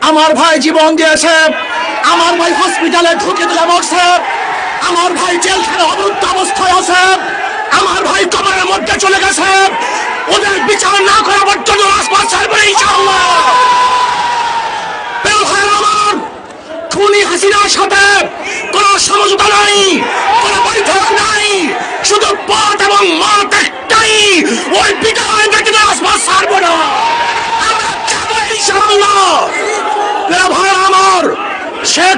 আমার ভাই জীবন দিয়েছে। আমার ভাই হসপিটালে ঢুকে দিলে মরছে। আমার ভাই জেলখানে অবরুদ্ধ অবস্থায় আছে। আমার ভাই কবরের মধ্যে চলে গেছে। ওদের বিচার না করা পর্যন্ত রাজপথ ছাড়বে ইনশাআল্লাহ। খুনি হাসিনার সাথে কোন সমঝোতা নাই, কোন বৈঠক নাই। শুধু পথ এবং মত একটাই। ওই বিদায় ব্যতীত আসবাস ছাড়বো না আমরা যাব ইনশাআল্লাহ প্রিয় ভাই আমার শেখ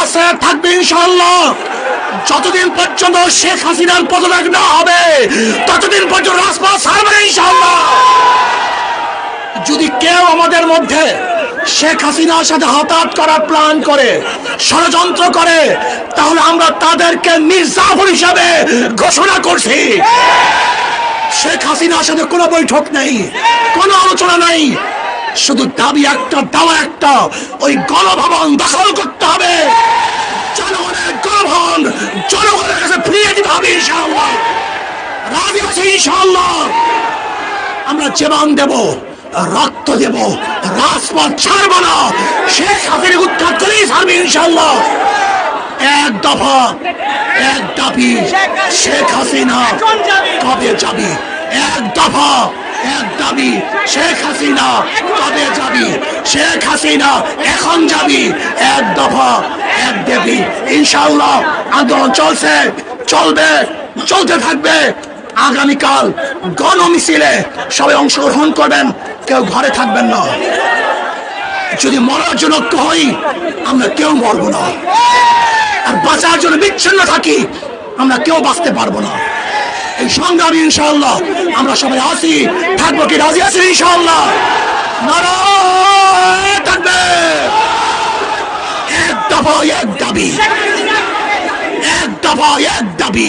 আছে থাকবে ইনশাআল্লাহ। যতদিন পর্যন্ত শেখ হাসিনার পদত্যাগ না হবে, ততদিন পর্যন্ত রাজপথ ছাড়বে না ইনশাআল্লাহ। যদি কেউ আমাদের মধ্যে শেখ হাসিনার সাথে হতাহত করার প্ল্যান করে, ষড়যন্ত্র করে, তাহলে আমরা তাদেরকে মির্জাফর হিসাবে ঘোষণা করছি। শেখ হাসিনার সাথে কোনো বৈঠক নেই, কোনো আলোচনা নেই। শুধু দাবি একটা, দাওয়া একটা। ওই গণভবন দখল করতে হবে। জনগণের গণভবন, জনগণের কাছে ফিরিয়ে দিতে হবে ইনশাআল্লাহ। রাজি আছে ইনশাআল্লাহ। আমরা জীবন দেব, রক্ত দেব, রাজপথ ছাড়ব না। শেখ হাসিনা উৎখাত করেই ছাড়বে ইনশাল্লাহ এক দফা, এক দাবি, শেখ হাসিনা কবে যাবি? এক দফা। এক দাবি, শেখ হাসিনা কবে যাবি? শেখ হাসিনা এখন যাবি? এক দফা, এক দেবী। ইনশাল্লাহ আন্দোলন চলছে, চলবে, চলতে থাকবে। আগামীকাল সবাই অংশগ্রহণ করবেন, কেউ ঘরে থাকবেন না। যদি মরার জন্য ঐক্য হই, আমরা কেউ মরবো না। আর বাঁচার জন্য বিচ্ছিন্ন থাকি, আমরা কেউ বাঁচতে পারব না। এই সংগ্রামী ইনশাআল্লাহ আমরা সবাই আসি থাকব কি রাজি আছি ইনশাল্লাহ থাকবে। এক দফা এক দাবি। এক দফা এক দাবি।